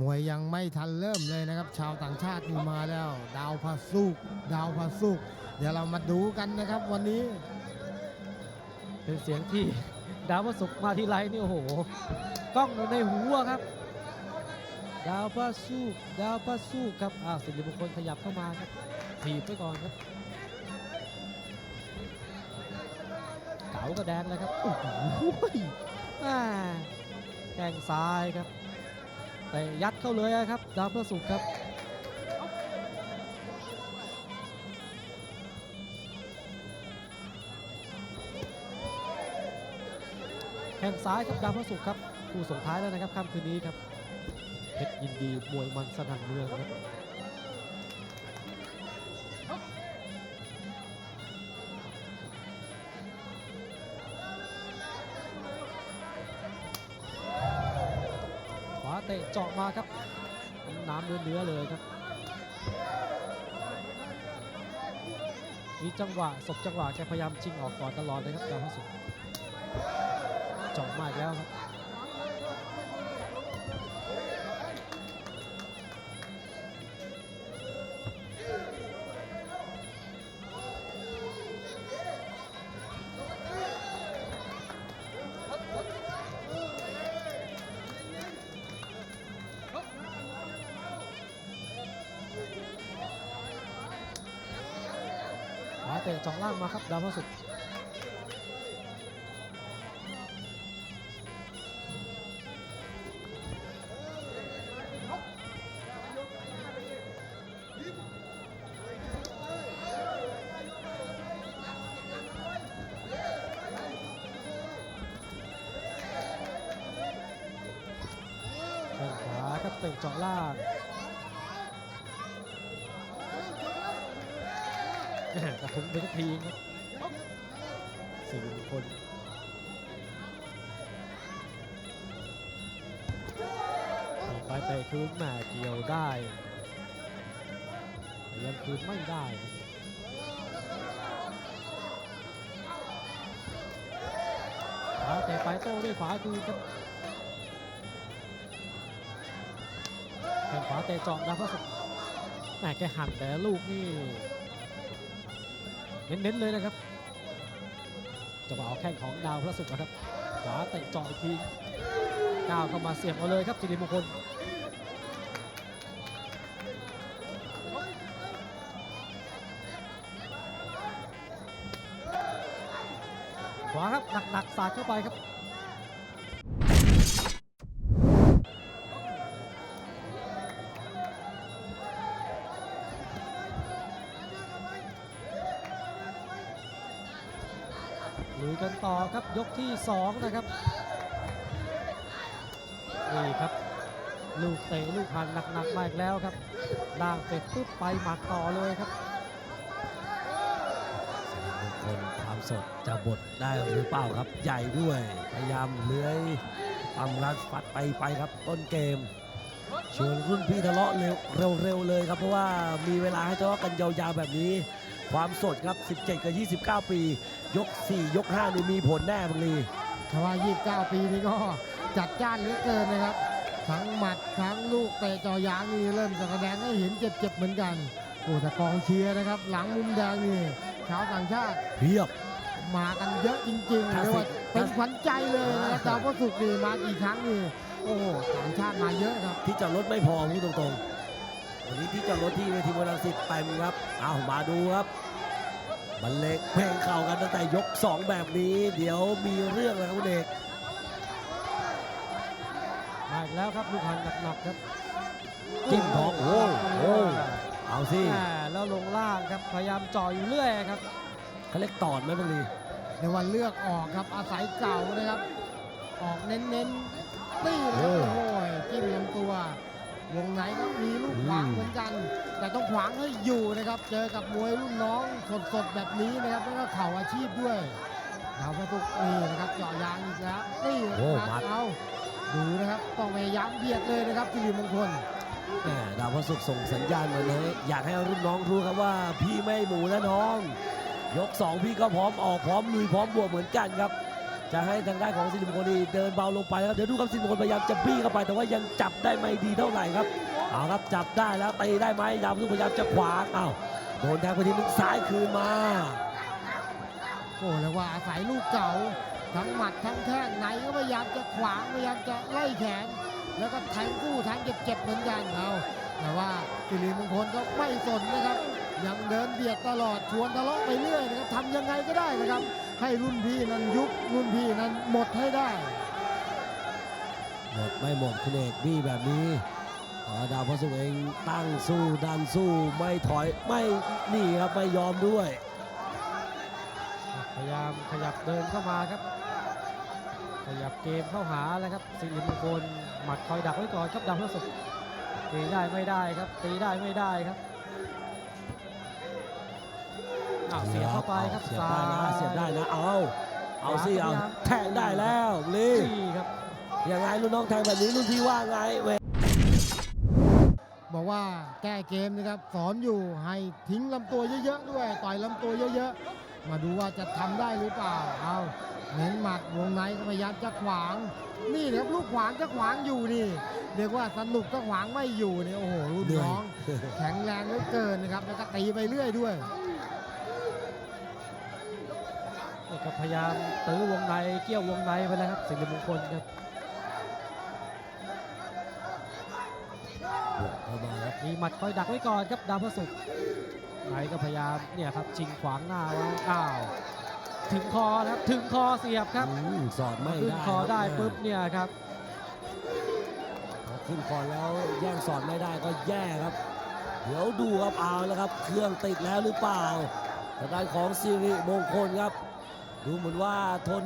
มวยยังไม่ทันเริ่มเลยนะครับ ชาวต่างชาตินี่มาแล้ว ดาวพาสุกดาวพาสุกเดี๋ยวเรามาดูกันนะครับวันนี้ เป็นเสียงที่ดาวพระศุกร์มาทีไรนี่โอ้โหกล้องอยู่ในหูอะครับ ดาวพระศุกดาวพระศุกครับอ้าวสิริมงคลขยับเข้ามาครับถีบไปก่อนครับเก๋าก็แดงเลยครับโอ้โหอ่าแข้งซ้ายครับ ตะยัดเข้าเลยอะครับ ดาวพระสุขครับแข้งซ้ายครับดาวพระสุขครับ คู่ส่งท้ายแล้วนะครับค่ำคืนนี้ครับเพชรยินดีมวยมันสนั่นเมืองครับ ตะเจาะมาครับน้ำเนื้อเนื้อเลยครับมีจังหวะสบจังหวะแกพยายามชิงออกก่อนตลอดเลยครับดาวพระสุดเจาะมาอีกแล้วครับ เจาะล่างมาครับดาวพระศุกร์แข้งขวาครับเตะเจาะล่าง กระทุ้งไปทุกทีครับสี่มงคลถีบไปเตะคืนแหม่เกี่ยวได้ยังคืนไม่ได้ขาเตะไปโต้ด้วยขวาคืนครับแข้งขวาเตะเจาะดาวพระศุกร์แหมแกหันแต่ลูกนี่ เน้นๆเลยนะครับจังหวะเอาแข้งของดาวพระศุกร์นะครับขวาเตะเจาะอีกทีก้าวเข้ามาเสียบเอาเลยครับสิริมงคลขวาครับหนักๆสาดเข้าไปครับ ลุยกันต่อครับยกที่ 2 นะครับ นี่ครับ ลูกเตะลูกหันหนักๆมาอีกแล้วครับล่างเป็ดปุ๊บไปหมัดต่อเลยครับสิริมงคลความสดจะบดได้หรือเปล่าครับ ใหญ่ด้วย พยายามเลื้อยตำรัดฟัดไปไปครับต้นเกมชวนรุ่นพี่ทะเลาะเร็วเร็วๆเลยครับ เพราะว่ามีเวลาให้ทะเลาะกันยาวๆแบบนี้ ความสดครับ 17 กับ 29 ปี ยก 4 ยก 5 นี่มีผลแน่บางลีถ้าว่า 29 ปีนี้ก็จัดจ้านเหลือเกินนะครับ ทั้งหมัดทั้งลูกเตะเจอยางนี่เริ่มจะแสดงให้เห็นเจ็บๆเหมือนกันโอ้แต่กองเชียร์นะครับ หลังมุมแดงนี่ชาวต่างชาติเพียบมากันเยอะจริงๆถ้าเรียกว่าสิเป็นขวัญใจเลยนะครับอ่าดาวพระศุกร์นี่มากี่ครั้งนี่โอ้โหต่างชาติมาเยอะครับ ที่จอดรถไม่พอพูดตรงๆ วันนี้ที่จอดรถที่เวทีมวยรังสิตเต็มครับเอามาดูครับบรรเลงเพลงเข่ากันตั้งแต่ยก 2 แบบนี้ เดี๋ยวมีเรื่องแล้วคุณเอกมาอีกแล้วครับลูกหันหนักๆครับจิ้มท้องโอ้โหเอาสิแหม่แล้วลงล่างครับพยายามเจ่ออยู่เรื่อยครับเขาเรียกตอดไหมบางทีในวันเลือกออกครับอาศัยเก่านะครับ ออกเน้นๆตีนะครับโอ้โหจิ้มลำตัว วงในก็มีลูกขวางเหมือนกัน แต่ต้องขวางให้อยู่นะครับ เจอกับมวยรุ่นน้องสดๆแบบนี้นะครับแล้วก็เข่าอาชีพด้วยดาวพระศุกร์นี่นะครับเจาะยางอีกแล้วนี่นะครับเอาดูนะครับต้องพยายามเบียดเลยนะครับสิริมงคลแหมดาวพระศุกร์ส่งสัญญาณมาเลยอยากให้รุ่นน้องรู้ครับว่าพี่ไม่หมูนะน้อง ยก 2 พี่ก็พร้อมออกพร้อมลุยพร้อมบวกเหมือนกันครับ จะให้ทางด้านของสิริมงคลนี่เดินเบาลงไปครับเดี๋ยวดูครับสิริมงคลพยายามจะบี้เข้าไป แต่ว่ายังจับได้ไม่ดีเท่าไหร่ครับเอาครับจับได้แล้วตีได้ไหมดาวพยายามจะขวางอ้าวโดนแทงไปทีนึงซ้ายคืนมา โอ้แล้วว่าอาศัยลูกเก่า ทั้งหมัดทั้งแข้งไหนก็พยายามจะขวางพยายามจะไล่แขน แล้วก็แทงกู้แทงเจ็บๆเหมือนกันเอาแต่ว่าสิริมงคลก็ไม่สนนะครับ ยังเดินเบียดตลอดชวนทะเลาะไปเรื่อยนะครับทำยังไงก็ได้นะครับ ให้รุ่นพี่นั้นยุบรุ่นพี่นั้นหมดให้ได้ หมดไม่หมดคุณเอกบี้แบบนี้อ๋อดาวพระศุกร์เองตั้งสู้ดันสู้ไม่ถอยไม่หนีครับไม่ยอมด้วย พยายามขยับเดินเข้ามาครับ ขยับเกมเข้าหาแล้วครับสิริมงคลหมัดคอยดักไว้ก่อนครับดาวพระศุกร์ตีได้ไม่ได้ครับตีได้ไม่ได้ครับ อ้าวเสียบเข้าไปครับเสียบซ้าได้นะยเสียบได้นะเอาเอาสิเอาพยายามแทงได้แล้วลีนี่ครับยังไงรุ่นน้องแทงแบบนี้รุ่นพี่ว่าไงเว้ยบอกว่าแก้เกมนะครับสอนอยู่ให้ทิ้งลำตัวเยอะๆด้วยต่อยลำตัวเยอะๆมาดูว่าจะทำได้หรือเปล่าเอา เน้นหมัดวงในก็พยายามจะขวาง นี่นะครับลูกขวางจะขวางอยู่นี่เรียกว่าสนุกก็ขวางไม่อยู่เนี่ยโอ้โหรุ่นน้อง แข็งแรงเหลือเกินนะครับแล้วก็ตีไปเรื่อยด้วยนี่ก็พยายามตื้อวงในเกี่ยววงในไปแล้วครับสิริมงคลครับเข้ามาครับมีหมัดคอยดักไว้ก่อนครับดาวพระศุกร์ไหนก็พยายามเนี่ยครับชิงขวางหน้าไว้อ้าว ถึงคอนะครับ ถึงคอเสียบครับอืมสอดไม่ขึ้นได้คอได้รับปุ๊บเนี่ยครับพอขึ้นคอแล้วแย่งสอดไม่ได้ก็แย่ครับ เดี๋ยวดูครับเอาแล้วครับ เครื่องติดแล้วหรือเปล่าทางด้านของสิริมงคลครับ ดูเหมือนว่าทน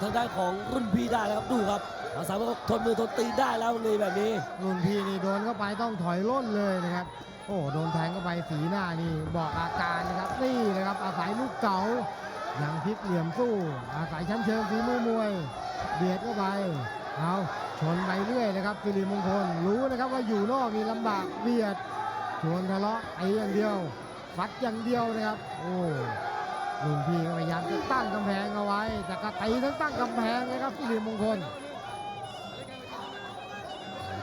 ทางด้านของรุ่นพี่ได้แล้วครับดูครับอาสามารถทนมือทนตีนได้แล้วเลยแบบนี้ รุ่นพี่นี่โดนเข้าไปต้องถอยร่นเลยนะครับ โอ้โดนแทงเข้าไปสีหน้านี่บอกอาการนะครับนี่นะครับอาศัยลูกเก๋า ยังพลิกเหลี่ยมสู้ อาศัยชั้นเชิงฝีมือมวย เบียดเข้าไปเอาชนไปเรื่อยนะครับสิริมงคลรู้นะครับว่าอยู่นอกนี่ลำบากเบียดชวนทะเลาะไอ้อย่างเดียวฟัดอย่างเดียวนะครับ โอ้รุ่นพี่พยายามจะตั้งกำแพงเอาไว้ แต่ก็ตีทั้งตั้งกำแพงเลยครับสิริมงคล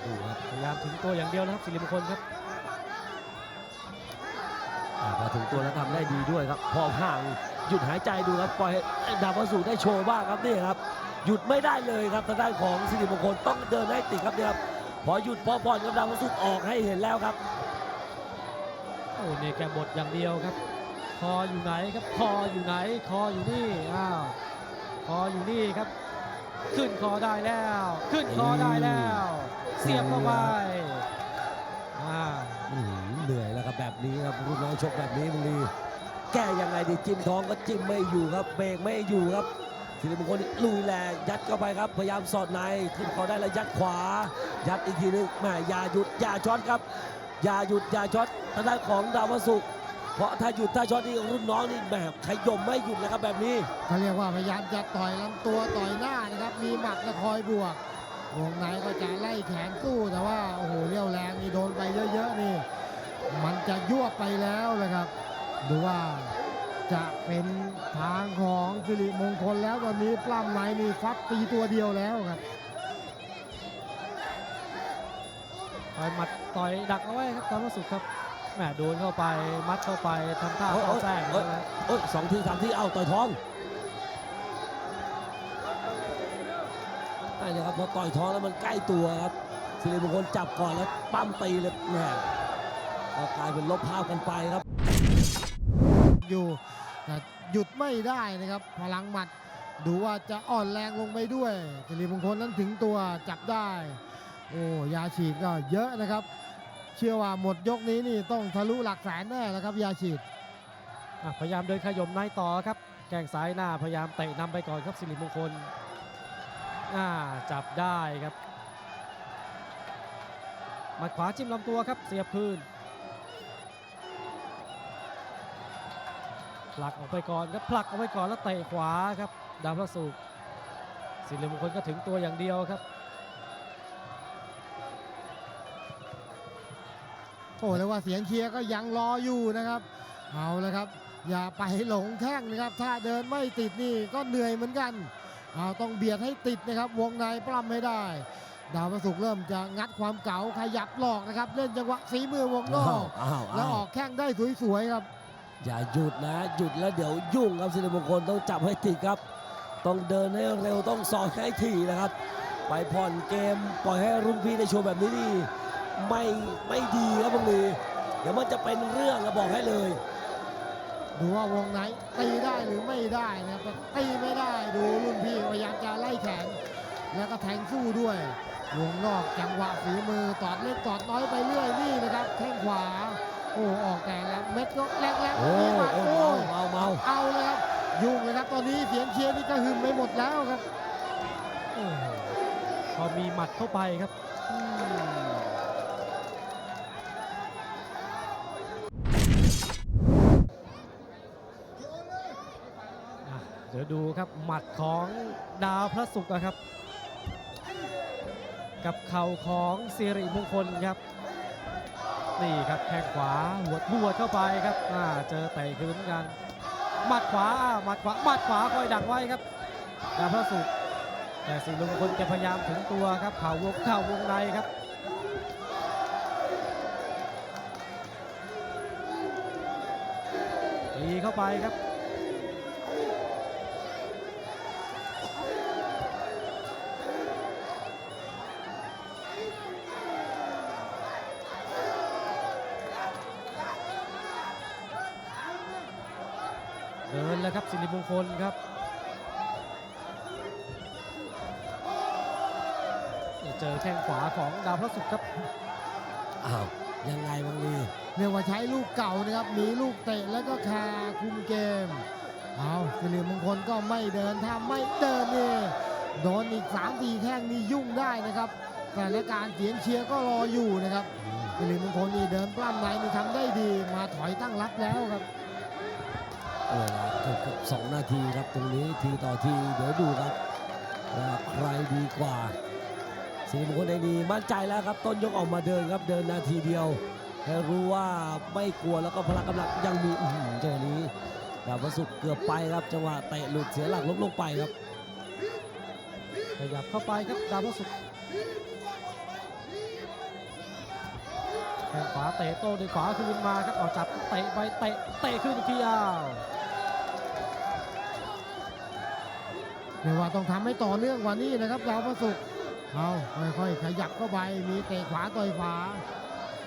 ดูครับพยายามถึงตัวอย่างเดียวนะครับสิริมงคลครับ พอถึงตัวแล้วทำได้ดีด้วยครับ พอห่างหยุดหายใจดูครับปล่อยให้ดาวพระศุกร์ได้โชว์บ้างครับนี่ครับ หยุดไม่ได้เลยครับทางด้านของสิริมงคลต้องเดินให้ติดครับเนี่ยครับพอหยุดพอผ่อนกับดาวพระศุกร์ออกให้เห็นแล้วครับโอ้เนี่ยแกบดอย่างเดียวครับ คออยู่ไหนครับ คออยู่ไหน คออยู่นี่อ้าวคออยู่นี่ครับ ขึ้นคอได้แล้ว ขึ้นคอได้แล้ว เสียบเข้าไปอ่าอื้อหือเห นี้ครับรุ่นน้องชกแบบนี้บุรีแก้ยังไงดีจิ้มท้องก็จิ้มไม่อยู่ครับเบรกไม่อยู่ครับสิริมงคลลุยแรงยัดเข้าไปครับ พยายามสอดในขึ้นเขาได้แล้วยัดขวา ยัดอีกทีนึงแม่อย่าหยุดอย่าช็อตครับ อย่าหยุดอย่าช็อตทางด้านของดาวสุเพราะถ้าหยุดถ้าช็อตนี่รุ่นน้องนี่แหมขยมไม่หยุดนะครับแบบนี้เขาเรียกว่าพยายามจะต่อยลำตัวต่อยหน้านะครับ มีหมัดและคอยบวกวงในก็จะไล่แขนสู้แต่ว่า มันจะยั่วบไปแล้วนะครับ ดูว่าจะเป็นทางของสิริมงคลแล้วตอนนี้ปล้ำในนี่ฟัดตีตัวเดียวแล้วครับต่อยหมัดต่อยดักเอาไว้ครับดาวพระศุกร์ครับแหมโดนเข้าไปมัดเข้าไปทำท่าโอ้ยเข้าแทรกโอ้ยนะครับโอ้ยสองทีสามทีเอ้าต่อยท้องใช่เลยครับพอต่อยท้องแล้วมันใกล้ตัวครับสิริมงคลจับก่อนแล้วปั้มตีเลยแหม ก็กลายเป็นลบภาพกันไปครับ อยู่แต่หยุดไม่ได้นะครับพลังหมัด ดูว่าจะอ่อนแรงลงไปด้วยสิริมงคลนั้นถึงตัวจับได้ โอ้ยาฉีดก็เยอะนะครับ เชื่อว่าหมดยกนี้นี่ต้องทะลุหลักแสนแน่แล้วครับ ยาฉีดอะพยายามเดินขยมในต่อครับแกงซ้ายหน้าพยายามเตะนำไปก่อนครับสิริมงคลอ่าจับได้ครับหมัดขวาจิ้มลำตัวครับเสียบคืน ผลักออกไปก่อนครับผลักออกไปก่อนแล้วเตะขวาครับดาวพระศุกร์สิริมงคลก็ถึงตัวอย่างเดียวครับโอ้แล้วว่าเสียงเชียร์ก็ยังรออยู่นะครับ เอาละครับ อย่าไปหลงแข้งนะครับ ถ้าเดินไม่ติดนี่ก็เหนื่อยเหมือนกันเอาต้องเบียดให้ติดนะครับ วงในปล้ำไม่ได้ ดาวประสุกร์เริ่มจะงัดความเก๋าขยับหลอกนะครับ เล่นจังหวะฝีมือวงนอกอ้าวแล้วอ้าวออกแข้งได้สวยๆครับ อย่าหยุดนะ หยุดแล้วเดี๋ยวยุ่งครับสิริมงคลต้องจับให้ติดครับ ต้องเดินให้เร็วต้องสอนให้ถี่นะครับ ไปผ่อนเกมปล่อยให้รุ่นพี่ในโชว์แบบนี้นี่ไม่ไม่ดีครับบางทีเดี๋ยวมันจะเป็นเรื่องนะบอกให้เลย ดูว่าวงไหนตีได้หรือไม่ได้นะครับแต่ตีไม่ได้ดูรุ่นพี่พยายามจะไล่แขนแล้วก็แทงสู้ด้วยวงนอกจังหวะฝีมือตอดเล็กตอดน้อยไปเรื่อยนี่นะครับแข้งขวา โอ้ออกแต่ละเม็ดก็แรงๆโอ้มีมาโอ้โอ้ยเมาเมาเอาเลยครับยุ่งเลยครับตอนนี้เสียงเชียร์นี่ก็หึมไปหมดแล้วครับโอ้โหพอมีหมัดเข้าไปครับ อืมอะเดี๋ยวดูครับหมัดของดาวพระศุกร์นะครับ กับเข่าของสิริมงคลครับ นี่ครับแข้งขวาหัวหัวเข้าไปครับอ่าเจอเตะคืนกันหมัดขวาหมัดขวาหมัดขวาคอยดักไว้ครับดาวพระสุขแต่สิริมงคนจะพยายามถึงตัวครับเข่าวงเข่าวงในครับตีเข้าไปครับ แล้วครับสิริมงคลครับเจอแข้งขวาของดาวพระศุกร์ครับอ้าวยังไงบางทีเรียกว่าใช้ลูกเก่านะครับมีลูกเตะแล้วก็คาคุมเกมเอาสิริมงคลก็ไม่เดินถ้าไม่เดินนี่โดนอีก3ามสี่แข้งนี่ยุ่งได้นะครับแต่ละการเสียงเชียร์ก็รออยู่นะครับสิริมงคลนี่เดินปล้ำในนี่ทำได้ดีมาถอยตั้งรับแล้วครับ 2 นาทีครับตรงนี้ทีต่อทีเดี๋ยวดูครับว่าใครดีกว่าสีมงคลไดนีมั่นใจแล้วครับต้นยกออกมาเดินครับเดินนาทีเดียวให้รู้ว่าไม่กลัวแล้วก็พลังกำลังยังมีเจอนี้ดาวพระสุดเกือบไปครับจังหวะเตะหลุดเสียหลักล้มลงไปครับขยับเข้าไปครับดาวพระสุดแข้งขวาเตะโต้ด้วยขวาคืนมาครับออกจับเตะไปเตะเตะขึ้นทีอ้าว เรียกว่าต้องทำให้ต่อเนื่องกว่านี้นะครับดาวพระศุกร์เอาค่อยๆ ขยับเข้าไป มีเตะขวาต่อยขวา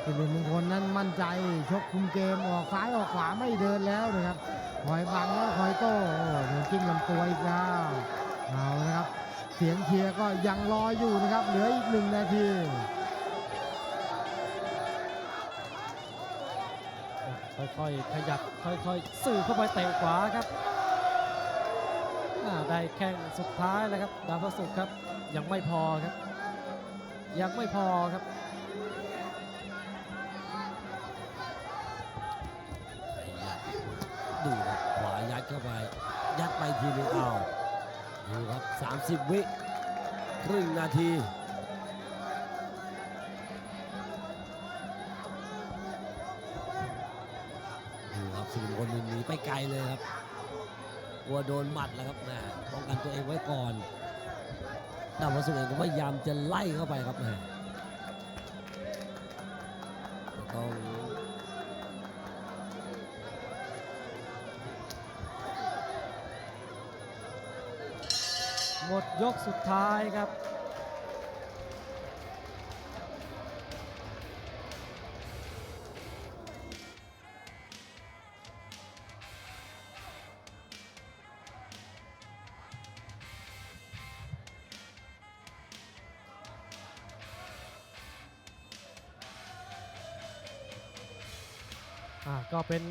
สิริมงคลนั้นมั่นใจ ชกคุมเกมออกซ้ายออกขวาไม่เดินแล้วนะครับคอยบังแล้วคอยโต้โดนจิ้มลำตัวอีกแล้วเอานะครับ เสียงเชียร์ก็ยังรออยู่นะครับ เหลืออีกหนึ่งนาทีค่อยๆขยับค่อยๆสื่อเข้าไปเตะขวาครับ ได้แข้งสุดท้ายแล้วครับ ดาวพระศุกร์ครับ ยังไม่พอครับ ยังไม่พอครับ ดูครับขวายัดเข้าไป ยัดไปทีนึงอ้าดูครับ 30 วิครึ่งนาทีดูครับสิริมงคลหนีไปไกลเลยครับ กลัวโดนหมัดแล้วครับแหม่ป้องกันตัวเองไว้ก่อนดาวพระศุเองก็พยายามจะไล่เข้าไปครับแหม่ต้องหมดยกสุดท้ายครับ เป็น